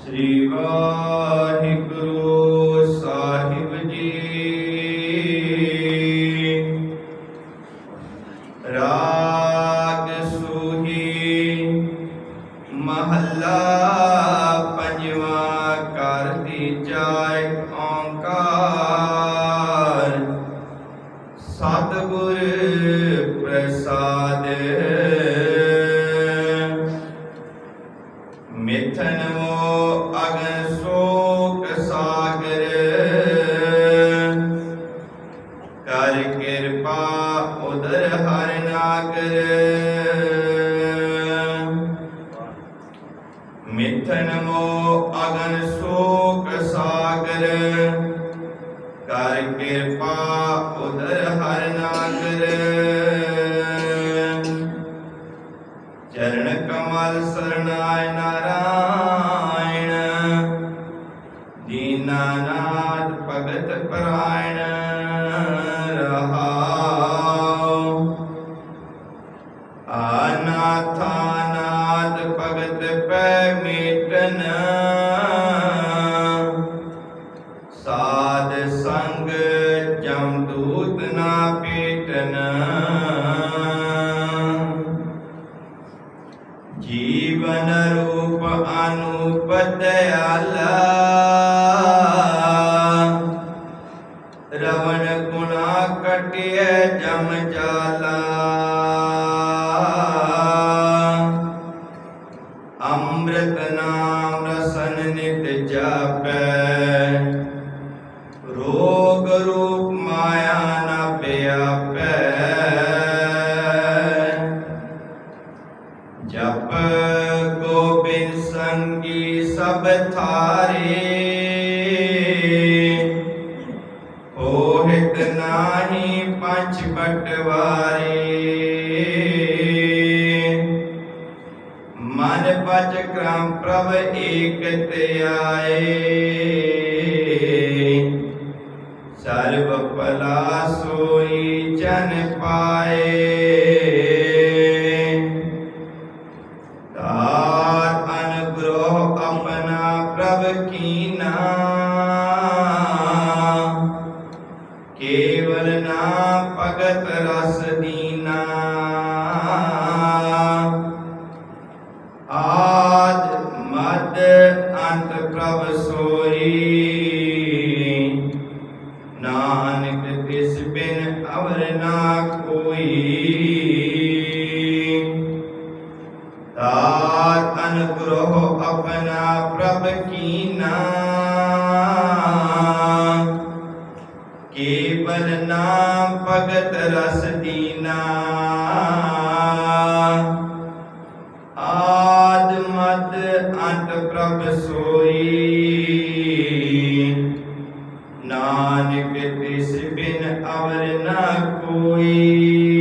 ਸ੍ਰੀ ਵਾਹਿਗੁਰੂ ਸਾਹਿਬ ਜੀ ਰਾਗ ਸੂਹੀ ਮਹੱਲਾ ਪੰਜਵਾਂ ਕਰ ਦੀਜਾਇ ਓੰਕਾਰ ਸਤਿਗੁਰ ਪ੍ਰਸਾਦ ਕਿਰਪਾ ਉਦਰ ਹਰ ਨਾਗਰ। ਕਮਲ ਸਰਣਾਇ ਨਾਰਾਇਣ। ਦੀਨਾਨਾਥ ਭਗਤ ਪਰਾਇਣ ਰਹਾਉ। ਆਨਾਥਾਨਾਥ ਭਗਤ ਪੈ ਮੇਟਨ ਦਇਆਲਾ ਰਵਣ ਗੁਣਾ ਕਟਿਐ ਜਮ ਜਾਲਾ। ਗੋਬਿੰਦ ਸੰਗੀ ਸਭ ਥਾਰੇ। ਹੋਹਿਤ ਨਾਹੀ ਪੰਚ ਬਟਵਾਰੇ ਮਨ ਪਚ ਕ੍ਰਮ ਪ੍ਰਭ ਏਕ ਧਿਆਏ ਸਰਬ ਭਲਾ ਸੋਈ ਜਨ ਪਾਏ। ਸੋਈ। ਨਾਨਕ ਤਿਸ ਬਿਨ ਅਵਰ ਨਾ ਕੋਈ। ਤਾਰ ਅਨੁਗ੍ਰਹ ਆਪਣਾ ਪ੍ਰਭ ਕੀਨਾ। ਕੇਵਲ ਨਾਮ ਭਗਤ ਰਸ ਦੀਨਾ। ਆਦ ਮਦ ਅੰਤ ਪ੍ਰਭ ਸੋਈ। बिन अवर न कोई